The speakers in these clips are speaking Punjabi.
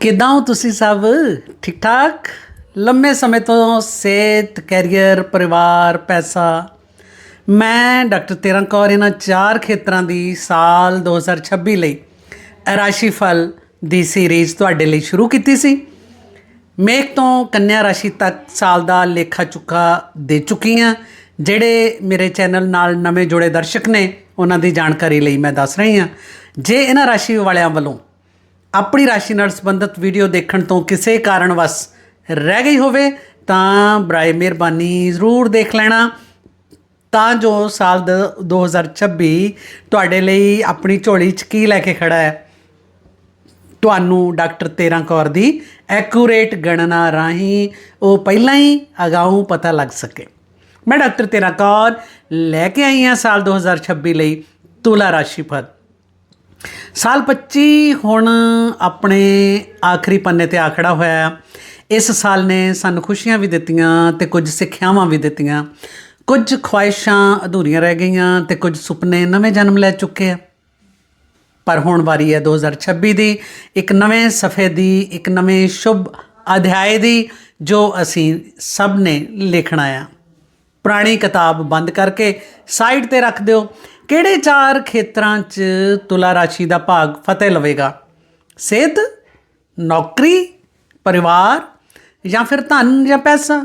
ਕਿਦਾਂ ਹੋ ਤੁਸੀਂ ਸਭ? ਠੀਕ ਠਾਕ ਲੰਮੇ ਸਮੇਂ ਤੋਂ ਸਿਹਤ, ਕੈਰੀਅਰ, ਪਰਿਵਾਰ, ਪੈਸਾ। ਮੈਂ ਡਾਕਟਰ ਤੇਰਨ ਕੌਰ, ਇਹਨਾਂ ਚਾਰ ਖੇਤਰਾਂ ਦੀ ਸਾਲ 2026 ਲਈ ਰਾਸ਼ੀ ਫਲ ਦੀ ਸੀਰੀਜ਼ ਤੁਹਾਡੇ ਲਈ ਸ਼ੁਰੂ ਕੀਤੀ ਸੀ। ਮੇਘ ਤੋਂ ਕੰਨਿਆ ਰਾਸ਼ੀ ਤੱਕ ਸਾਲ ਦਾ ਲੇਖਾ ਚੁੱਕਾ ਦੇ ਚੁੱਕੀ ਹਾਂ, ਜਿਹੜੇ ਮੇਰੇ ਚੈਨਲ ਨਾਲ ਨਵੇਂ ਜੁੜੇ ਦਰਸ਼ਕ ਨੇ, ਉਹਨਾਂ ਦੀ ਜਾਣਕਾਰੀ ਲਈ ਮੈਂ ਦੱਸ ਰਹੀ ਹਾਂ। ਜੇ ਇਹਨਾਂ ਰਾਸ਼ੀ ਵਾਲਿਆਂ ਵੱਲੋਂ ਆਪਣੀ ਰਾਸ਼ੀ ਨਾਲ ਸੰਬੰਧਿਤ ਵੀਡੀਓ ਦੇਖਣ ਤੋਂ ਕਿਸੇ ਕਾਰਨਵਸ ਰਹਿ ਗਈ ਹੋਵੇ, ਤਾਂ ਬਰਾਏ ਮਿਹਰਬਾਨੀ ਜ਼ਰੂਰ ਦੇਖ ਲੈਣਾ। ਤਾਂ ਜੋ ਸਾਲ ਦ- 2026 ਤੁਹਾਡੇ ਲਈ ਆਪਣੀ ਝੋਲੀ 'ਚ ਕੀ ਲੈ ਕੇ ਖੜਾ ਹੈ? ਤੁਹਾਨੂੰ ਡਾਕਟਰ ਤੇਰਾਂ ਕੌਰ ਦੀ ਐਕੂਰੇਟ ਗਣਨਾ ਰਾਹੀਂ ਉਹ ਪਹਿਲਾਂ ਹੀ ਅਗਾਊਂ ਪਤਾ ਲੱਗ ਸਕੇ। ਮੈਂ ਡਾਕਟਰ ਤੇਰਾਂ ਕੌਰ ਲੈ ਕੇ ਆਈ ਹਾਂ ਸਾਲ 2026 ਲਈ ਤੁਲਾ ਰਾਸ਼ੀ ਫਲ। ਸਾਲ 25 ਹੁਣ ਆਪਣੇ ਆਖਰੀ ਪੰਨੇ ਤੇ ਆ ਖੜਾ ਹੋਇਆ ਹੈ। ਇਸ ਸਾਲ ਨੇ ਸਾਨੂੰ ਖੁਸ਼ੀਆਂ ਵੀ ਦਿੱਤੀਆਂ ਤੇ ਕੁਝ ਸਿੱਖਿਆਵਾਂ ਵੀ ਦਿੱਤੀਆਂ। ਕੁਝ ਖੁਆਇਸ਼ਾਂ ਅਧੂਰੀਆਂ ਰਹਿ ਗਈਆਂ ਤੇ ਕੁਝ ਸੁਪਨੇ ਨਵੇਂ ਜਨਮ ਲੈ ਚੁੱਕੇ ਆ। ਪਰ ਹੁਣ ਵਾਰੀ ਹੈ 2026 ਦੀ, ਇੱਕ ਨਵੇਂ ਸਫੇ ਦੀ, ਇੱਕ ਨਵੇਂ ਸ਼ੁਭ ਅਧਿਆਏ ਦੀ, ਜੋ ਅਸੀਂ ਸਭ ਨੇ ਲਿਖਣਾ ਆ। ਪੁਰਾਣੀ ਕਿਤਾਬ ਬੰਦ ਕਰਕੇ ਸਾਈਡ ਤੇ ਰੱਖ ਦਿਓ। ਕਿਹੜੇ ਚਾਰ ਖੇਤਰਾਂ 'ਚ ਤੁਲਾ ਰਾਸ਼ੀ ਦਾ ਭਾਗ ਫਤਿਹ ਲਵੇਗਾ? ਸਿਹਤ, ਨੌਕਰੀ, ਪਰਿਵਾਰ ਜਾਂ ਫਿਰ ਧਨ ਜਾਂ ਪੈਸਾ?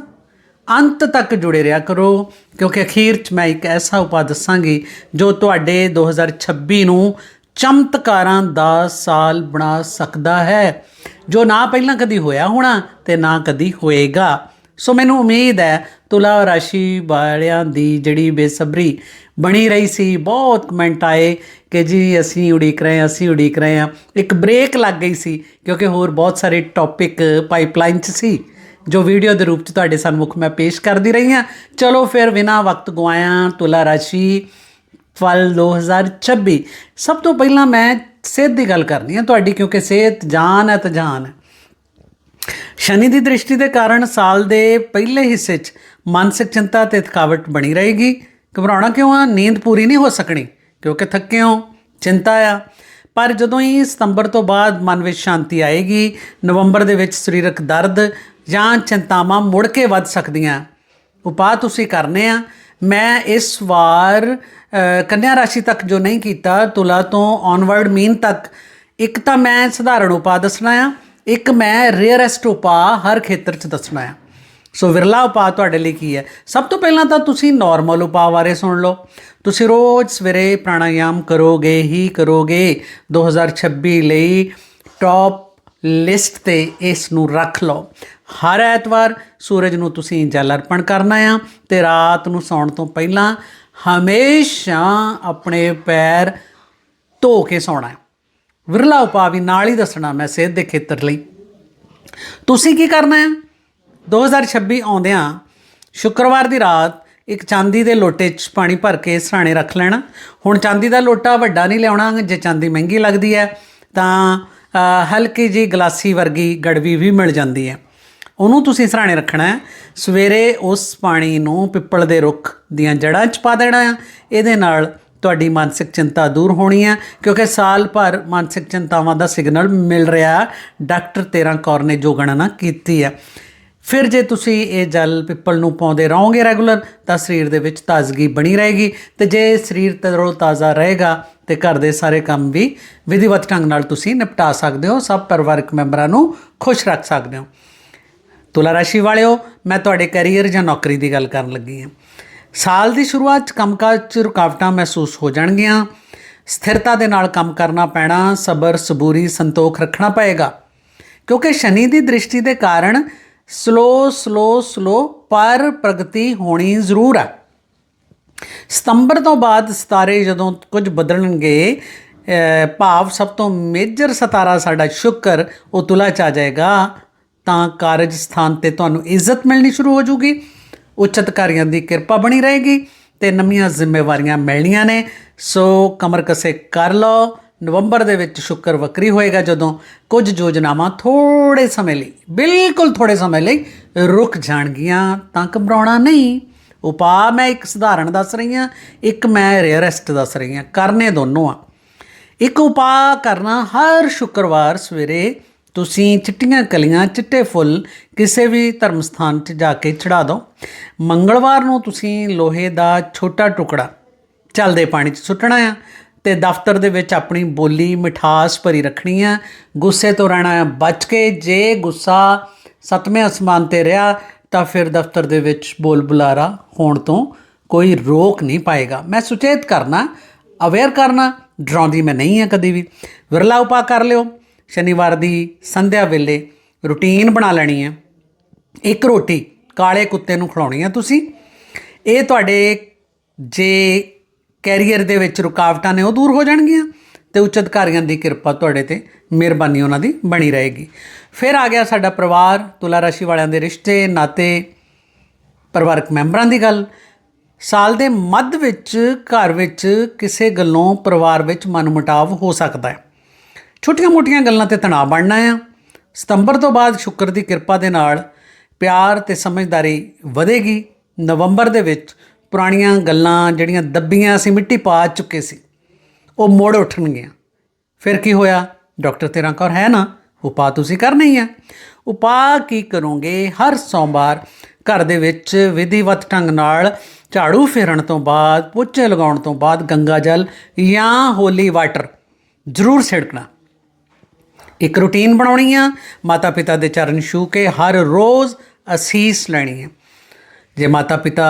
ਅੰਤ ਤੱਕ ਜੁੜੇ ਰਿਹਾ ਕਰੋ, ਕਿਉਂਕਿ ਅਖੀਰ 'ਚ ਮੈਂ ਇੱਕ ਐਸਾ ਉਪਾਅ ਦੱਸਾਂਗੀ ਜੋ ਤੁਹਾਡੇ 2026 ਨੂੰ ਚਮਤਕਾਰਾਂ ਦਾ ਸਾਲ ਬਣਾ ਸਕਦਾ ਹੈ, ਜੋ ਨਾ ਪਹਿਲਾਂ ਕਦੀ ਹੋਇਆ ਹੋਣਾ ਤੇ ਨਾ ਕਦੀ ਹੋਏਗਾ। ਸੋ ਮੈਨੂੰ ਉਮੀਦ ਹੈ ਤੁਲਾ ਰਾਸ਼ੀ ਵਾਲਿਆਂ ਦੀ ਜਿਹੜੀ ਬੇਸਬਰੀ ਬਣੀ ਰਹੀ ਸੀ, ਬਹੁਤ ਕਮੈਂਟ ਆਏ ਕਿ ਜੀ ਅਸੀਂ ਉਡੀਕ ਰਹੇ ਹਾਂ, ਅਸੀਂ ਉਡੀਕ ਰਹੇ ਹਾਂ। ਇੱਕ ਬ੍ਰੇਕ ਲੱਗ ਗਈ ਸੀ, ਕਿਉਂਕਿ ਹੋਰ ਬਹੁਤ ਸਾਰੇ ਟੌਪਿਕ ਪਾਈਪਲਾਈਨ 'ਚ ਸੀ, ਜੋ ਵੀਡੀਓ ਦੇ ਰੂਪ 'ਚ ਤੁਹਾਡੇ ਸਾਹਮਣੇ ਮੈਂ ਪੇਸ਼ ਕਰਦੀ ਰਹੀ ਹਾਂ। ਚਲੋ ਫਿਰ ਬਿਨਾਂ ਵਕਤ ਗਵਾਇਆ ਤੁਲਾ ਰਾਸ਼ੀ ਫਲ 2026 ਸਭ ਤੋਂ ਪਹਿਲਾਂ ਮੈਂ ਸਿਹਤ ਦੀ ਗੱਲ ਕਰਨੀ ਹੈ ਤੁਹਾਡੀ, ਕਿਉਂਕਿ ਸਿਹਤ ਜਾਨ ਹੈ ਤਾਂ ਜਾਨ ਹੈ। ਸ਼ਨੀ ਦੀ ਦ੍ਰਿਸ਼ਟੀ ਦੇ ਕਾਰਨ ਸਾਲ ਦੇ ਪਹਿਲੇ ਹਿੱਸੇ 'ਚ ਮਾਨਸਿਕ ਚਿੰਤਾ ਤੇ ਥਕਾਵਟ ਬਣੀ ਰਹੇਗੀ। ਘਬਰਾਉਣਾ ਕਿਉਂ ਆ? ਨੀਂਦ ਪੂਰੀ ਨਹੀਂ ਹੋ ਸਕਣੀ, ਕਿਉਂਕਿ ਥੱਕੇ ਹੋ, ਚਿੰਤਾ ਆ। ਪਰ ਜਦੋਂ ਹੀ ਸਤੰਬਰ ਤੋਂ ਬਾਅਦ ਮਨ ਵਿੱਚ ਸ਼ਾਂਤੀ ਆਏਗੀ, ਨਵੰਬਰ ਦੇ ਵਿੱਚ ਸਰੀਰਕ ਦਰਦ ਜਾਂ ਚਿੰਤਾਵਾਂ ਮੁੜ ਕੇ ਵੱਧ ਸਕਦੀਆਂ। ਉਪਾਅ ਤੁਸੀਂ ਕਰਨੇ ਆ। ਮੈਂ ਇਸ ਵਾਰ ਕੰਨਿਆ ਰਾਸ਼ੀ ਤੱਕ ਜੋ ਨਹੀਂ ਕੀਤਾ, ਤੁਲਾ ਤੋਂ ਔਨਵਰਡ ਮੀਨ ਤੱਕ, ਇੱਕ ਤਾਂ ਮੈਂ ਸਧਾਰਨ ਉਪਾਅ ਦੱਸਣਾ ਆ, ਇੱਕ ਮੈਂ ਰੇਅਰੈਸਟ ਉਪਾਅ ਹਰ ਖੇਤਰ 'ਚ ਦੱਸਣਾ ਆ। ਸੋ ਵਿਰਲਾ ਉਪਾਅ ਤੁਹਾਡੇ ਲਈ ਕੀ ਹੈ? ਸਭ ਤੋਂ ਪਹਿਲਾਂ ਤਾਂ ਤੁਸੀਂ ਨਾਰਮਲ ਉਪਾਅ ਬਾਰੇ ਸੁਣ ਲਓ। ਤੁਸੀਂ ਰੋਜ਼ ਸਵੇਰੇ ਪ੍ਰਾਣਾਯਾਮ ਕਰੋਗੇ ਹੀ ਕਰੋਗੇ। 2026 ਲਈ ਟੌਪ ਲਿਸਟ ਤੇ ਇਸ ਨੂੰ ਰੱਖ ਲਓ। ਹਰ ਐਤਵਾਰ ਸੂਰਜ ਨੂੰ ਤੁਸੀਂ ਜਲ ਅਰਪਣ ਕਰਨਾ ਆ ਤੇ ਰਾਤ ਨੂੰ ਸੌਣ ਤੋਂ ਪਹਿਲਾਂ ਹਮੇਸ਼ਾ ਆਪਣੇ ਪੈਰ ਧੋ ਕੇ ਸੌਣਾ ਹੈ। ਵਿਰਲਾ ਉਪਾਅ ਵੀ ਨਾਲ ਹੀ ਦੱਸਣਾ ਮੈਂ ਸਿਹਤ ਦੇ ਖੇਤਰ ਲਈ। ਤੁਸੀਂ ਕੀ ਕਰਨਾ ਹੈ? 2026 ਆਉਂਦਿਆਂ ਸ਼ੁੱਕਰਵਾਰ ਦੀ ਰਾਤ ਇੱਕ ਚਾਂਦੀ ਦੇ ਲੋਟੇ 'ਚ ਪਾਣੀ ਭਰ ਕੇ ਸਰਾਣੇ ਰੱਖ ਲੈਣਾ। ਹੁਣ ਚਾਂਦੀ ਦਾ ਲੋਟਾ ਵੱਡਾ ਨਹੀਂ ਲਿਆਉਣਾ, ਜੇ ਚਾਂਦੀ ਮਹਿੰਗੀ ਲੱਗਦੀ ਹੈ, ਤਾਂ ਹਲਕੀ ਜੀ ਗਲਾਸੀ ਵਰਗੀ ਗੜਵੀ ਵੀ ਮਿਲ ਜਾਂਦੀ ਹੈ। ਉਹਨੂੰ ਤੁਸੀਂ ਸਰਾਣੇ ਰੱਖਣਾ ਹੈ। ਸਵੇਰੇ ਉਸ ਪਾਣੀ ਨੂੰ ਪਿੱਪਲ ਦੇ ਰੁੱਖ ਦੀਆਂ ਜੜ੍ਹਾਂ 'ਚ ਪਾ ਦੇਣਾ ਹੈ। ਇਹਦੇ ਨਾਲ ਤੁਹਾਡੀ ਮਾਨਸਿਕ ਚਿੰਤਾ ਦੂਰ ਹੋਣੀ ਹੈ, ਕਿਉਂਕਿ ਸਾਲ ਭਰ ਮਾਨਸਿਕ ਚਿੰਤਾਵਾਂ ਦਾ ਸਿਗਨਲ ਮਿਲ ਰਿਹਾ। ਡਾਕਟਰ ਤੇਰਾਂ ਕੌਰ ਨੇ ਜੋ ਗਣਨਾ ਕੀਤੀ ਹੈ। ਫਿਰ ਜੇ ਤੁਸੀਂ ਇਹ ਜਲ ਪਿੱਪਲ ਨੂੰ ਪਾਉਂਦੇ ਰਹੋਗੇ ਰੈਗੂਲਰ, ਤਾਂ ਸਰੀਰ ਦੇ ਵਿੱਚ ਤਾਜ਼ਗੀ ਬਣੀ ਰਹੇਗੀ ਤੇ ਜੇ ਸਰੀਰ ਤਰੋ ਤਾਜ਼ਾ ਰਹੇਗਾ ਤੇ ਘਰ ਦੇ ਸਾਰੇ ਕੰਮ ਵੀ ਵਿਧੀਵਤ ਢੰਗ ਨਾਲ ਤੁਸੀਂ ਨਿਪਟਾ ਸਕਦੇ ਹੋ, ਸਭ ਪਰਿਵਾਰਕ ਮੈਂਬਰਾਂ ਨੂੰ ਖੁਸ਼ ਰੱਖ ਸਕਦੇ ਹੋ। ਤੁਲਾ ਰਾਸ਼ੀ ਵਾਲਿਓ, ਮੈਂ ਤੁਹਾਡੇ ਕੈਰੀਅਰ ਜਾਂ ਨੌਕਰੀ ਦੀ ਗੱਲ ਕਰਨ ਲੱਗੀ ਹਾਂ। ਸਾਲ ਦੀ ਸ਼ੁਰੂਆਤ 'ਚ ਕੰਮਕਾਜ 'ਚ ਰੁਕਾਵਟਾਂ ਮਹਿਸੂਸ ਹੋ ਜਾਣਗੀਆਂ। ਸਥਿਰਤਾ ਦੇ ਨਾਲ ਕੰਮ ਕਰਨਾ ਪੈਣਾ, ਸਬਰ, ਸਬੂਰੀ, ਸੰਤੋਖ ਰੱਖਣਾ ਪਏਗਾ। ਕਿਉਂਕਿ ਸ਼ਨੀ ਦੀ ਦ੍ਰਿਸ਼ਟੀ ਦੇ ਕਾਰਨ ਸਲੋ ਸਲੋ ਸਲੋ, ਪਰ ਪ੍ਰਗਤੀ ਹੋਣੀ ਜ਼ਰੂਰ ਹੈ ਸਤੰਬਰ ਤੋਂ ਬਾਅਦ ਸਿਤਾਰੇ ਜਦੋਂ ਕੁਝ ਬਦਲਣਗੇ ਭਾਵ ਸਭ ਤੋਂ ਮੇਜਰ ਸਿਤਾਰਾ ਸਾਡਾ ਸ਼ੁਕਰ ਉਹ ਤੁਲਾ ਚ ਆ ਜਾਏਗਾ, ਤਾਂ ਕਾਰਜ ਸਥਾਨ ਤੇ ਤੁਹਾਨੂੰ ਇੱਜ਼ਤ ਮਿਲਣੀ ਸ਼ੁਰੂ ਹੋ ਜੂਗੀ। ਉੱਚ ਅਧਿਕਾਰੀਆਂ ਦੀ ਕਿਰਪਾ ਬਣੀ ਰਹੇਗੀ ਤੇ ਨਵੀਆਂ ਜ਼ਿੰਮੇਵਾਰੀਆਂ ਮਿਲਣੀਆਂ ਨੇ। ਸੋ ਕਮਰ ਕਸੇ ਕਰ ਲਓ। ਨਵੰਬਰ ਦੇ ਵਿੱਚ ਸ਼ੁੱਕਰ ਵਕਰੀ ਹੋਏਗਾ ਜਦੋਂ ਕੁਝ ਯੋਜਨਾਵਾਂ ਥੋੜੇ ਸਮੇਂ ਲਈ, ਬਿਲਕੁਲ ਥੋੜੇ ਸਮੇਂ ਲਈ ਰੁਕ ਜਾਣਗੀਆਂ ਤਾਂ ਘਬਰਾਉਣਾ ਨਹੀਂ। ਉਪਾਅ ਮੈਂ ਇੱਕ ਸਧਾਰਨ ਦੱਸ ਰਹੀ ਹਾਂ, ਇੱਕ ਮੈਂ ਰੇਅਰੈਸਟ ਦੱਸ ਰਹੀ ਹਾਂ, ਕਰਨੇ ਦੋਨੋਂ ਆ। ਇੱਕ ਉਪਾਅ ਕਰਨਾ ਹਰ ਸ਼ੁੱਕਰਵਾਰ ਸਵੇਰੇ, ਤੁਸੀਂ ਚਿੱਟੀਆਂ ਕਲੀਆਂ, ਚਿੱਟੇ ਫੁੱਲ ਕਿਸੇ ਵੀ ਧਰਮ ਸਥਾਨ 'ਚ ਜਾ ਕੇ ਚੜਾ ਦਿਓ। ਮੰਗਲਵਾਰ ਨੂੰ ਤੁਸੀਂ ਲੋਹੇ ਦਾ ਛੋਟਾ ਟੁਕੜਾ ਚੱਲਦੇ ਪਾਣੀ 'ਚ ਸੁੱਟਣਾ ਆ ਤੇ ਦਫ਼ਤਰ ਦੇ ਵਿੱਚ ਆਪਣੀ ਬੋਲੀ ਮਿਠਾਸ ਭਰੀ ਰੱਖਣੀ ਆ। ਗੁੱਸੇ ਤੋਂ ਰਹਿਣਾ ਆ ਬਚ ਕੇ ਜੇ ਗੁੱਸਾ ਸਤਵੇਂ ਅਸਮਾਨ ਤੇ ਰਿਹਾ, ਤਾਂ ਫਿਰ ਦਫ਼ਤਰ ਦੇ ਵਿੱਚ ਬੋਲ ਬੁਲਾਰਾ ਹੋਣ ਤੋਂ ਕੋਈ ਰੋਕ ਨਹੀਂ ਪਾਏਗਾ। ਮੈਂ ਸੁਚੇਤ ਕਰਨਾ ਅਵੇਅਰ ਕਰਨਾ, ਡਰਾਉਂਦੀ ਮੈਂ ਨਹੀਂ ਆ ਕਦੀ ਵੀ। ਵਿਰਲਾ ਉਪਾ ਕਰ ਲਿਓ। ਸ਼ਨੀਵਾਰ ਦੀ ਸੰਧਿਆ ਵੇਲੇ ਰੁਟੀਨ ਬਣਾ ਲੈਣੀ ਹੈ ਇੱਕ ਰੋਟੀ ਕਾਲੇ ਕੁੱਤੇ ਨੂੰ ਖਿਲਾਉਣੀ ਆ ਤੁਸੀਂ। ਇਹ ਤੁਹਾਡੇ ਜੇ ਕੈਰੀਅਰ ਦੇ ਵਿੱਚ ਰੁਕਾਵਟਾਂ ਨੇ ਉਹ ਦੂਰ ਹੋ ਜਾਣਗੀਆਂ ਤੇ ਉੱਚ ਅਧਿਕਾਰੀਆਂ ਦੀ ਕਿਰਪਾ ਤੁਹਾਡੇ ਤੇ ਮਿਹਰਬਾਨੀ ਉਹਨਾਂ ਦੀ ਬਣੀ ਰਹੇਗੀ। ਫਿਰ ਆ ਗਿਆ ਸਾਡਾ ਪਰਿਵਾਰ, ਤੁਲਾ ਰਾਸ਼ੀ ਵਾਲਿਆਂ ਦੇ ਰਿਸ਼ਤੇ, ਨਾਤੇ, ਪਰਿਵਾਰਕ ਮੈਂਬਰਾਂ ਦੀ ਗੱਲ। ਸਾਲ ਦੇ ਮੱਧ ਵਿੱਚ, ਘਰ ਵਿੱਚ ਕਿਸੇ ਗੱਲੋਂ ਪਰਿਵਾਰ ਵਿੱਚ ਮਨਮੁਟਾਵ ਹੋ ਸਕਦਾ ਹੈ। ਛੋਟੀਆਂ-ਮੋਟੀਆਂ ਗੱਲਾਂ ਤੇ ਤਣਾਅ ਬਣਨਾ ਆ। ਸਤੰਬਰ ਤੋਂ ਬਾਅਦ ਸ਼ੁੱਕਰ ਦੀ ਕਿਰਪਾ ਦੇ ਨਾਲ ਪਿਆਰ ਤੇ ਸਮਝਦਾਰੀ ਵਧੇਗੀ। ਨਵੰਬਰ ਦੇ ਵਿੱਚ ਪੁਰਾਣੀਆਂ ਗੱਲਾਂ ਜਿਹੜੀਆਂ ਦੱਬੀਆਂ ਸੀ ਮਿੱਟੀ ਪਾ ਚੁੱਕੇ ਸੀ, ਉਹ ਮੋੜ ਉੱਠਣਗੀਆਂ। ਫਿਰ ਕੀ ਹੋਇਆ? ਡਾਕਟਰ ਤੇਰਾ ਕੌਰ ਹੈ ਨਾ, ਉਪਾਅ ਤੁਸੀਂ ਕਰਨਾ ਹੀ ਆ। ਉਪਾਅ ਕੀ ਕਰੋਗੇ? ਹਰ ਸੋਮਵਾਰ ਘਰ ਦੇ ਵਿੱਚ ਵਿਧੀਵਤ ਢੰਗ ਨਾਲ ਝਾੜੂ ਫੇਰਨ ਤੋਂ ਬਾਅਦ, ਪੋਚੇ ਲਗਾਉਣ ਤੋਂ ਬਾਅਦ ਗੰਗਾ ਜਲ ਜਾਂ ਹੋਲੀ ਵਾਟਰ ਜ਼ਰੂਰ ਛਿੜਕਣਾ। ਇੱਕ ਰੁਟੀਨ ਬਣਾਉਣੀ ਆ ਮਾਤਾ ਪਿਤਾ ਦੇ ਚਰਨ ਛੂ ਕੇ ਹਰ ਰੋਜ਼ ਅਸੀਸ ਲੈਣੀ ਹੈ ਜੇ ਮਾਤਾ ਪਿਤਾ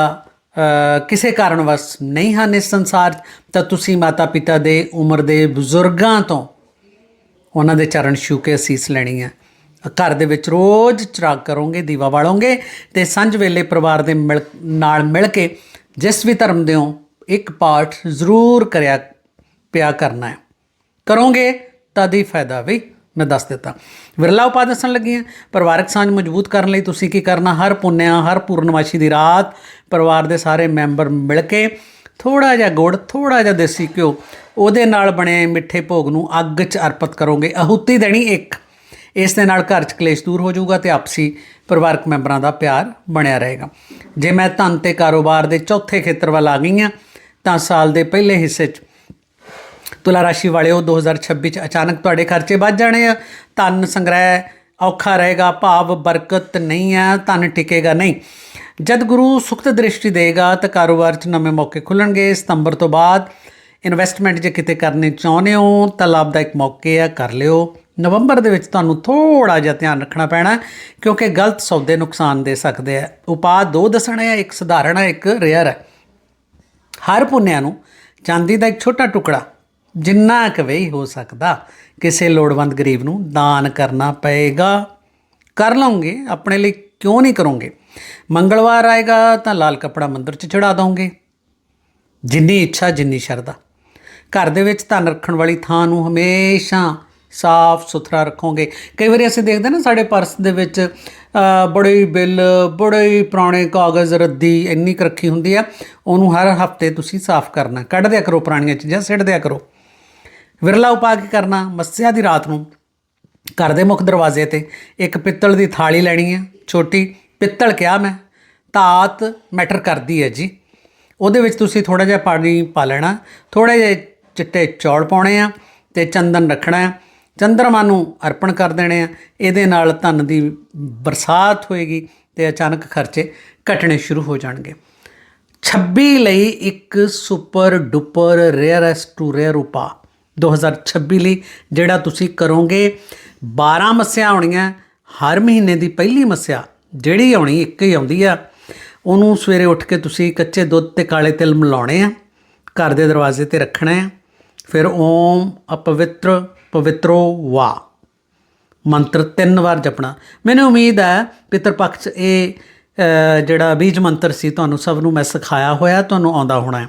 ਕਿਸੇ ਕਾਰਨ ਵਸ ਨਹੀਂ ਹਨ ਇਸ ਸੰਸਾਰ 'ਚ, ਤਾਂ ਤੁਸੀਂ ਮਾਤਾ ਪਿਤਾ ਦੇ ਉਮਰ ਦੇ ਬਜ਼ੁਰਗਾਂ ਤੋਂ ਉਹਨਾਂ ਦੇ ਚਰਨ ਛੂ ਕੇ ਅਸੀਸ ਲੈਣੀ ਹੈ। ਘਰ ਦੇ ਵਿੱਚ ਰੋਜ਼ ਚਿਰਾਗ ਕਰੋਗੇ ਦੀਵਾ ਬਾਲੋਗੇ ਤੇ ਸੰਝ ਵੇਲੇ ਪਰਿਵਾਰ ਦੇ ਮਿਲ- ਨਾਲ ਮਿਲ ਕੇ ਜਿਸ ਵੀ ਧਰਮ ਦੇ ਹੋ ਇੱਕ ਪਾਠ ਜ਼ਰੂਰ ਕਰਿਆ ਪਿਆ ਕਰਨਾ ਹੈ। ਕਰੋਗੇ ਤਾਂ ਹੀ ਫਾਇਦਾ ਵੀ ਮੈਂ ਦੱਸ ਦਿੱਤਾ। ਵਿਰਲਾ ਉਪਾਅ ਦੱਸਣ ਲੱਗੀ ਹਾਂ, ਪਰਿਵਾਰਕ ਸਾਂਝ ਮਜ਼ਬੂਤ ਕਰਨ ਲਈ ਤੁਸੀਂ ਕੀ ਕਰਨਾ? ਹਰ ਪੁੰਨਿਆ, ਹਰ ਪੂਰਨਮਾਸ਼ੀ ਦੀ ਰਾਤ ਪਰਿਵਾਰ ਦੇ ਸਾਰੇ ਮੈਂਬਰ ਮਿਲ ਕੇ ਥੋੜਾ ਜਿਹਾ ਗੁੜ ਥੋੜਾ ਜਿਹਾ ਦੇਸੀ ਘਿਓ, ਉਹਦੇ ਨਾਲ ਬਣੇ ਮਿੱਠੇ ਭੋਗ ਨੂੰ ਅੱਗ 'ਚ ਅਰਪਿਤ ਕਰੋਗੇ। ਆਹੂਤੀ ਦੇਣੀ ਇੱਕ। ਇਸ ਦੇ ਨਾਲ ਘਰ 'ਚ ਕਲੇਸ਼ ਦੂਰ ਹੋ ਜਾਊਗਾ ਤੇ ਆਪਸੀ ਪਰਿਵਾਰਕ ਮੈਂਬਰਾਂ ਦਾ ਪਿਆਰ ਬਣਿਆ ਰਹੇਗਾ। ਜੇ ਮੈਂ ਧਨ ਤੇ ਕਾਰੋਬਾਰ ਦੇ ਚੌਥੇ ਖੇਤਰ ਵੱਲ ਆ ਗਈ ਹਾਂ, ਤਾਂ ਸਾਲ ਦੇ ਪਹਿਲੇ ਹਿੱਸੇ 'ਚ ਤੁਲਾ ਰਾਸ਼ੀ ਵਾਲਿਓ 2026 ਚ ਅਚਾਨਕ ਤੁਹਾਡੇ ਖਰਚੇ ਵੱਧ ਜਾਣੇ ਆ। ਧਨ ਸੰਗ੍ਰਹਿ ਔਖਾ ਰਹੇਗਾ, ਭਾਵ ਬਰਕਤ ਨਹੀਂ ਆ, ਧਨ ਟਿਕੇਗਾ ਨਹੀਂ। ਜਦ ਗੁਰੂ ਸੁਖਤ ਦ੍ਰਿਸ਼ਟੀ ਦੇਗਾ ਤਾਂ ਕਾਰੋਬਾਰ 'ਚ ਨਵੇਂ ਮੌਕੇ ਖੁੱਲਣਗੇ। ਸਤੰਬਰ ਤੋਂ ਬਾਅਦ ਇਨਵੈਸਟਮੈਂਟ ਜੇ ਕਿਤੇ ਕਰਨੀ ਚਾਹੁੰਦੇ ਹੋ, ਤਾਂ ਲਾਭਦਾਇਕ ਮੌਕੇ ਆ, ਕਰ ਲਿਓ। ਨਵੰਬਰ ਦੇ ਵਿੱਚ ਤੁਹਾਨੂੰ ਥੋੜਾ ਜਿਹਾ ਧਿਆਨ ਰੱਖਣਾ ਪੈਣਾ, ਕਿਉਂਕਿ ਗਲਤ ਸੌਦੇ ਨੁਕਸਾਨ ਦੇ ਸਕਦੇ ਆ। ਉਪਾਅ ਦੋ ਦੱਸਣੇ ਆ, ਇੱਕ ਸਧਾਰਨ ਹੈ ਇੱਕ ਰੇਅਰ ਹੈ ਹਰ ਪੁੰਨਿਆ ਨੂੰ ਚਾਂਦੀ ਦਾ ਇੱਕ ਛੋਟਾ ਟੁਕੜਾ ਜਿੰਨਾ ਕੁ ਵੀ ਹੋ ਸਕਦਾ, ਕਿਸੇ ਲੋੜਵੰਦ ਗਰੀਬ ਨੂੰ ਦਾਨ ਕਰਨਾ ਪਏਗਾ। ਕਰ ਲਓਗੇ, ਆਪਣੇ ਲਈ ਕਿਉਂ ਨਹੀਂ ਕਰੋਗੇ? ਮੰਗਲਵਾਰ ਆਏਗਾ ਤਾਂ ਲਾਲ ਕਪੜਾ ਮੰਦਰ 'ਚ ਚੜਾ ਦੋਗੇ। ਜਿੰਨੀ ਇੱਛਾ, ਜਿੰਨੀ ਸ਼ਰਧਾ। ਘਰ ਦੇ ਵਿੱਚ ਧਨ ਰੱਖਣ ਵਾਲੀ ਥਾਂ ਨੂੰ ਹਮੇਸ਼ਾ ਸਾਫ਼ ਸੁਥਰਾ ਰੱਖੋਗੇ। ਕਈ ਵਾਰੀ ਅਸੀਂ ਦੇਖਦੇ ਨਾ, ਸਾਡੇ ਪਰਸ ਦੇ ਵਿੱਚ ਬੜੇ ਬਿੱਲ, ਬੜੇ ਪੁਰਾਣੇ ਕਾਗਜ਼, ਰੱਦੀ ਇੰਨੀ ਕੁ ਰੱਖੀ ਹੁੰਦੀ ਆ। ਉਹਨੂੰ ਹਰ ਹਫ਼ਤੇ ਤੁਸੀਂ ਸਾਫ਼ ਕਰਨਾ। ਕੱਢ ਦਿਆ ਕਰੋ ਪੁਰਾਣੀਆਂ ਚੀਜ਼ਾਂ, ਸਿੱਟ ਦਿਆ ਕਰੋ। ਵਿਰਲਾ ਉਪਾਅ ਕੀ ਕਰਨਾ? ਮੱਸਿਆ ਦੀ ਰਾਤ ਨੂੰ ਘਰ ਦੇ ਮੁੱਖ ਦਰਵਾਜ਼ੇ ਤੇ ਇੱਕ ਪਿੱਤਲ ਦੀ ਥਾਲੀ ਲੈਣੀ ਹੈ ਛੋਟੀ ਪਿੱਤਲ ਕਿਹਾ ਮੈਂ, ਧਾਤ ਮੈਟਰ ਕਰਦੀ ਹੈ ਜੀ। ਉਹਦੇ ਵਿੱਚ ਤੁਸੀਂ ਥੋੜਾ ਜਿਹਾ ਪਾਣੀ ਪਾ ਲੈਣਾ ਥੋੜੇ ਜਿਹੇ ਚਿੱਟੇ ਚੌਲ ਪਾਉਣੇ ਆ ਤੇ ਚੰਦਨ ਰੱਖਣਾ ਹੈ ਚੰਦਰਮਾ ਨੂੰ ਅਰਪਣ ਕਰ ਦੇਣੇ ਆ। ਇਹਦੇ ਨਾਲ ਧਨ ਦੀ ਬਰਸਾਤ ਹੋਏਗੀ ਤੇ ਅਚਾਨਕ ਖਰਚੇ ਘਟਣੇ ਸ਼ੁਰੂ ਹੋ ਜਾਣਗੇ। 26 ਲਈ ਇੱਕ super duper rarest to rare ਉਪਾ 2026 ਲਈ, ਜਿਹੜਾ ਤੁਸੀਂ ਕਰੋਗੇ। 12 ਮੱਸਿਆ ਆਉਣੀਆਂ, ਹਰ ਮਹੀਨੇ ਦੀ ਪਹਿਲੀ ਮੱਸਿਆ, ਜਿਹੜੀ ਆਉਣੀ, ਇੱਕ ਹੀ ਆਉਂਦੀ ਆ। ਉਹਨੂੰ ਸਵੇਰੇ ਉੱਠ ਕੇ ਤੁਸੀਂ ਕੱਚੇ ਦੁੱਧ ਤੇ ਕਾਲੇ ਤਿਲ ਮਿਲਾਉਣੇ ਆ, ਘਰ ਦੇ ਦਰਵਾਜ਼ੇ ਤੇ ਰੱਖਣਾ ਆ। ਫਿਰ ਓਮ ਅਪਵਿੱਤਰ ਪਵਿੱਤਰੋ ਵਾ। ਮੰਤਰ ਤਿੰਨ ਵਾਰ ਜਪਣਾ। ਮੈਨੂੰ ਉਮੀਦ ਹੈ ਪਿਤਰਪਖ 'ਚ ਇਹ ਜਿਹੜਾ ਬੀਜ ਮੰਤਰ ਸੀ, ਤੁਹਾਨੂੰ ਸਭ ਨੂੰ ਮੈਂ ਸਿਖਾਇਆ ਹੋਇਆ, ਤੁਹਾਨੂੰ ਆਉਂਦਾ ਹੋਣਾ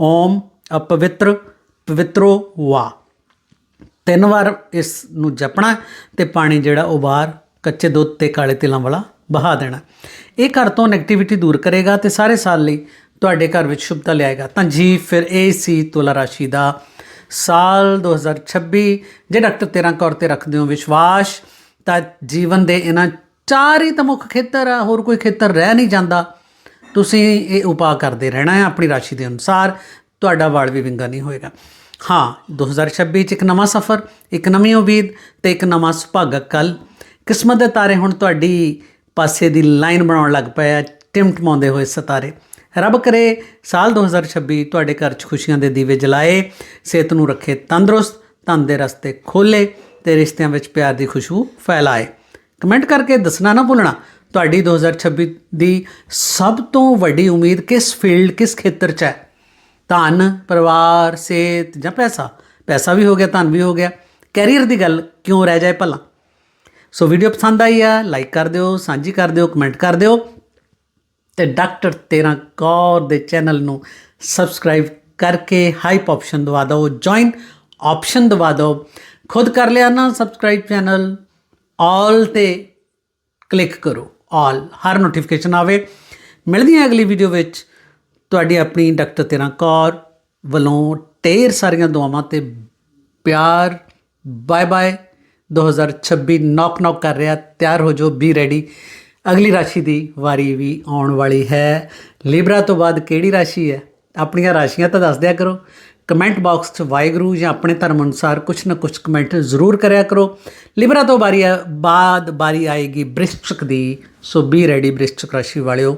ਓਮ ਅਪਵਿੱਤਰ ਪਵਿੱਤਰੋ ਵਾ ਤਿੰਨ ਵਾਰ ਇਸ ਨੂੰ ਜਪਣਾ ਤੇ ਪਾਣੀ ਜਿਹੜਾ ਉਹ ਬਾਹਰ ਕੱਚੇ ਦੁੱਧ ਤੇ ਕਾਲੇ ਤਿਲਾਂ ਵਾਲਾ ਬਹਾ ਦੇਣਾ। ਇਹ ਘਰ ਤੋਂ 네ਗੇਟਿਵਿਟੀ ਦੂਰ ਕਰੇਗਾ ਤੇ ਸਾਰੇ ਸਾਲ ਲਈ ਤੁਹਾਡੇ ਘਰ ਵਿੱਚ ਸ਼ੁਭਤਾ ਲਿਆਏਗਾ। ਤਾਂ ਜੀ, ਫਿਰ ਇਹ ਸੀ ਤੁਲਾ ਰਾਸ਼ੀ ਦਾ ਸਾਲ 2026 ਜੇ ਡਾਕਟਰ 13 ਕੌਰ ਤੇ ਰੱਖਦੇ ਹੋ ਵਿਸ਼ਵਾਸ, ਤਾਂ ਜੀਵਨ ਦੇ ਇਹਨਾਂ ਚਾਰ ਹੀ ਤਾਂ ਮੁੱਖ ਖੇਤਰ ਆ, ਹੋਰ ਕੋਈ ਖੇਤਰ ਰਹਿ ਨਹੀਂ ਜਾਂਦਾ। ਤੁਸੀਂ ਇਹ ਉਪਾਅ ਕਰਦੇ ਰਹਿਣਾ ਹੈ ਆਪਣੀ ਰਾਸ਼ੀ ਦੇ ਅਨੁਸਾਰ। ਤੁਹਾਡਾ ਵਾਲ ਵੀ ਵਿੰਗਾ ਨਹੀਂ ਹੋਏਗਾ। ਹਾਂ 2026 ਚ ਇੱਕ ਨਵਾਂ ਸਫ਼ਰ, ਇੱਕ ਨਵੀਂ ਉਮੀਦ ਤੇ ਇੱਕ ਨਵਾਂ ਸੁਭਾਗਾ ਕੱਲ। ਕਿਸਮਤ ਦੇ ਤਾਰੇ ਹੁਣ ਤੁਹਾਡੀ ਪਾਸੇ ਦੀ ਲਾਈਨ ਬਣਾਉਣ ਲੱਗ ਪਏ ਆ ਟਿਮਟਮਾਉਂਦੇ ਹੋਏ ਸਿਤਾਰੇ। ਰੱਬ ਕਰੇ ਸਾਲ 2026 ਤੁਹਾਡੇ ਘਰ 'ਚ ਖੁਸ਼ੀਆਂ ਦੇ ਦੀਵੇ ਜਲਾਏ, ਸਿਹਤ ਨੂੰ ਰੱਖੇ ਤੰਦਰੁਸਤ, ਧਨ ਦੇ ਰਸਤੇ ਖੋਲੇ ਤੇ ਰਿਸ਼ਤਿਆਂ ਵਿੱਚ ਪਿਆਰ ਦੀ ਖੁਸ਼ਬੂ ਫੈਲਾਏ। ਕਮੈਂਟ ਕਰਕੇ ਦੱਸਣਾ ਨਾ ਭੁੱਲਣਾ, ਤੁਹਾਡੀ 2026 ਦੀ ਸਭ ਤੋਂ ਵੱਡੀ ਉਮੀਦ ਕਿਸ ਫੀਲਡ, ਕਿਸ ਖੇਤਰ 'ਚ ਹੈ? ਧਨ, ਪਰਿਵਾਰ, ਸਿਹਤ ਜਾਂ ਪੈਸਾ। ਪੈਸਾ ਵੀ ਹੋ ਗਿਆ, ਧਨ ਵੀ ਹੋ ਗਿਆ। ਕੈਰੀਅਰ ਦੀ ਗੱਲ ਕਿਉਂ ਰਹਿ ਜਾਏ ਭਲਾ? ਸੋ ਵੀਡੀਓ ਪਸੰਦ ਆਈ ਆ ਲਾਈਕ ਕਰ ਦਿਓ, ਸਾਂਝੀ ਕਰ ਦਿਓ ਕਮੈਂਟ ਕਰ ਦਿਓ। ਤੇ ਡਾਕਟਰ ਤੇਰਾ ਕੌਰ ਦੇ ਚੈਨਲ ਨੂੰ ਸਬਸਕ੍ਰਾਈਬ ਕਰਕੇ ਹਾਈਪ ਆਪਸ਼ਨ ਦਵਾ ਦਿਓ ਜੁਆਇਨ ਆਪਸ਼ਨ ਦਵਾ ਦਿਓ। ਖੁਦ ਕਰ ਲਿਆ ਨਾ ਸਬਸਕ੍ਰਾਈਬ ਚੈਨਲ ਆਲ ਤੇ ਕਲਿੱਕ ਕਰੋ ਆਲ ਹਰ ਨੋਟੀਫਿਕੇਸ਼ਨ ਆਵੇ। ਮਿਲਦੀ ਹੈ ਅਗਲੀ ਵੀਡੀਓ ਵਿੱਚ। ਤੁਹਾਡੀ ਆਪਣੀ ਡਾਕਟਰ ਤੇਰਾ ਕੌਰ ਵੱਲੋਂ ਢੇਰ ਸਾਰੀਆਂ ਦੁਆਵਾਂ ਤੇ ਪਿਆਰ ਬਾਏ ਬਾਏ 2026 ਨੌਕ ਨੌਕ ਕਰ ਰਿਹਾ, ਤਿਆਰ ਹੋ ਜਾਓ ਬੀ ਰੈਡੀ ਅਗਲੀ ਰਾਸ਼ੀ ਦੀ ਵਾਰੀ ਵੀ ਆਉਣ ਵਾਲੀ ਹੈ। ਲਿਬਰਾ ਤੋਂ ਬਾਅਦ ਕਿਹੜੀ ਰਾਸ਼ੀ ਹੈ? ਆਪਣੀਆਂ ਰਾਸ਼ੀਆਂ ਤਾਂ ਦੱਸ ਦਿਆ ਕਰੋ। ਕਮੈਂਟ ਬਾਕਸ 'ਚ ਵਾਹਿਗੁਰੂ ਜਾਂ ਆਪਣੇ ਧਰਮ ਅਨੁਸਾਰ ਕੁਛ ਨਾ ਕੁਛ ਕਮੈਂਟ ਜ਼ਰੂਰ ਕਰਿਆ ਕਰੋ। ਲਿਬਰਾ ਤੋਂ ਬਾਰੀ ਬਾਅਦ ਬਾਰੀ ਆਏਗੀ ਬ੍ਰਿਸ਼ਚਿਕ ਦੀ। ਸੋ ਬੀ ਰੈਡੀ ਬ੍ਰਿਸ਼ਚਿਕ ਰਾਸ਼ੀ ਵਾਲਿਓ।